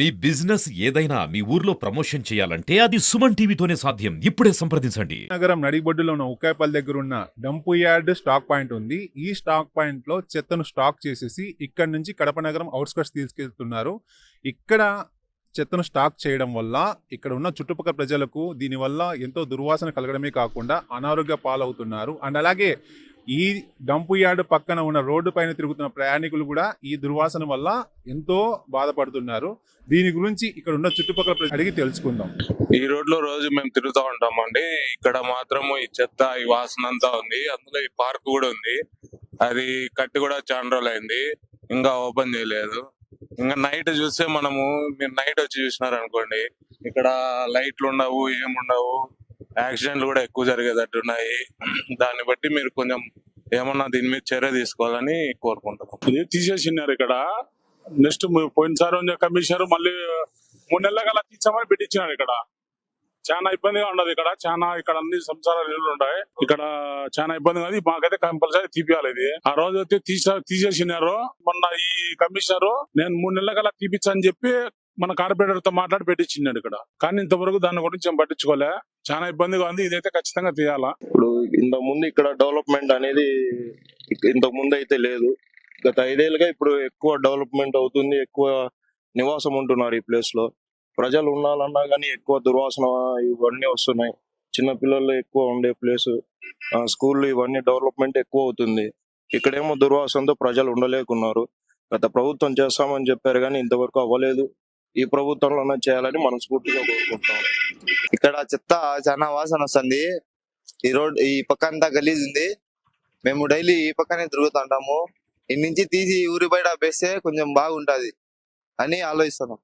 మీ business ఏదైనా మీ ఊర్లో promotion చేయాలంటే అది సుమన్ టీవీతోనే సాధ్యం. ఇప్పుడే సంప్రదించండి. నగరం నడిబొడ్డులో ఉన్న ఉక్కాయపల్లి దగ్గర ఉన్న డంపు యార్డ్ స్టాక్ పాయింట్ ఉంది. ఈ స్టాక్ పాయింట్లో చెత్తను స్టాక్ చేసేసి ఇక్కడ నుంచి కడప నగరం అవుట్స్కట్స్ తీసుకెళ్తున్నారు. ఇక్కడ చెత్తను స్టాక్ చేయడం వల్ల ఇక్కడ ఉన్న చుట్టుపక్కల ప్రజలకు దీనివల్ల ఎంతో దుర్వాసన కలగడమే కాకుండా అనారోగ్య పాలవుతున్నారు. అండ్ అలాగే ఈ డంపు యార్డ్ పక్కన ఉన్న రోడ్డు పైన తిరుగుతున్న ప్రయాణికులు కూడా ఈ దుర్వాసన వల్ల ఎంతో బాధపడుతున్నారు. దీని గురించి ఇక్కడ ఉన్న చుట్టుపక్కల అడిగి తెలుసుకుందాం. ఈ రోడ్లో రోజు మేము తిరుగుతూ ఉంటామండి. అండి ఇక్కడ మాత్రం ఈ చెత్త ఈ వాసన అంతా ఉంది. అందులో ఈ పార్క్ కూడా ఉంది. అది కట్టి కూడా చాలా రోజులు అయింది ఇంకా ఓపెన్ చేయలేదు. ఇంకా నైట్ చూస్తే మనము మీరు నైట్ వచ్చి చూసినారు అనుకోండి ఇక్కడ లైట్లు ఉండవు ఏముండవు. యాక్సిడెంట్లు కూడా ఎక్కువ జరిగేటట్టు ఉన్నాయి. దాన్ని బట్టి మీరు కొంచెం ఏమన్నా దీని మీద చర్య తీసుకోవాలని కోరుకుంటున్నాం. ఇది తీసేసినారు ఇక్కడ. నెక్స్ట్ పోయినసారి కమిషనర్ మళ్ళీ మూడు నెలల గల తీసామని పెట్టించినారు ఇక్కడ. చాలా ఇబ్బందిగా ఉండదు ఇక్కడ. చాలా ఇక్కడ అన్ని సంసారాలు ఇళ్ళు ఉంటాయి ఇక్కడ చాలా ఇబ్బంది ఉంది మాకైతే కంపల్సరీ తీపియాలి ఇది. ఆ రోజు అయితే తీసేసినారు. మొన్న ఈ కమిషనర్ నేను మూడు నెలల గల తీపిచ్చని చెప్పి మన కార్పొరేటర్తో మాట్లాడి పెట్టించినాడు ఇక్కడ. కానీ ఇంతవరకు దాని గురించి పట్టించుకోలే. చాలా ఇబ్బందిగా ఉంది. ఇదైతే ఖచ్చితంగా తీయాలా ఇప్పుడు ఇంతకు ముందు ఇక్కడ డెవలప్మెంట్ అనేది ఇంతకు ముందు అయితే లేదు. గత ఐదేళ్ళుగా ఇప్పుడు ఎక్కువ డెవలప్మెంట్ అవుతుంది. ఎక్కువ నివాసం ఉంటున్నారు ఈ ప్లేస్లో. ప్రజలు ఉండాలన్నా కానీ ఎక్కువ దుర్వాసన ఇవన్నీ వస్తున్నాయి. చిన్న పిల్లలు ఎక్కువ ఉండే ప్లేస్ స్కూళ్ళు ఇవన్నీ డెవలప్మెంట్ ఎక్కువ అవుతుంది. ఇక్కడేమో దుర్వాసనతో ప్రజలు ఉండలేకున్నారు. గత ప్రభుత్వం చేస్తామని చెప్పారు కానీ ఇంతవరకు అవ్వలేదు. ఈ ప్రభుత్వంలోనే చేయాలని మనస్ఫూర్తిగా కోరుకుంటున్నాం. ఇక్కడ చెత్త చాలా వాసన వస్తుంది. ఈ రోడ్ ఈ పక్క అంతా గలీజ్ ఉంది. మేము డైలీ ఈ పక్కనే తిరుగుతుంటాము. ఈ నుంచి తీసి ఊరి బయట వేస్తే కొంచెం బాగుంటది అని ఆలోచిస్తున్నాం.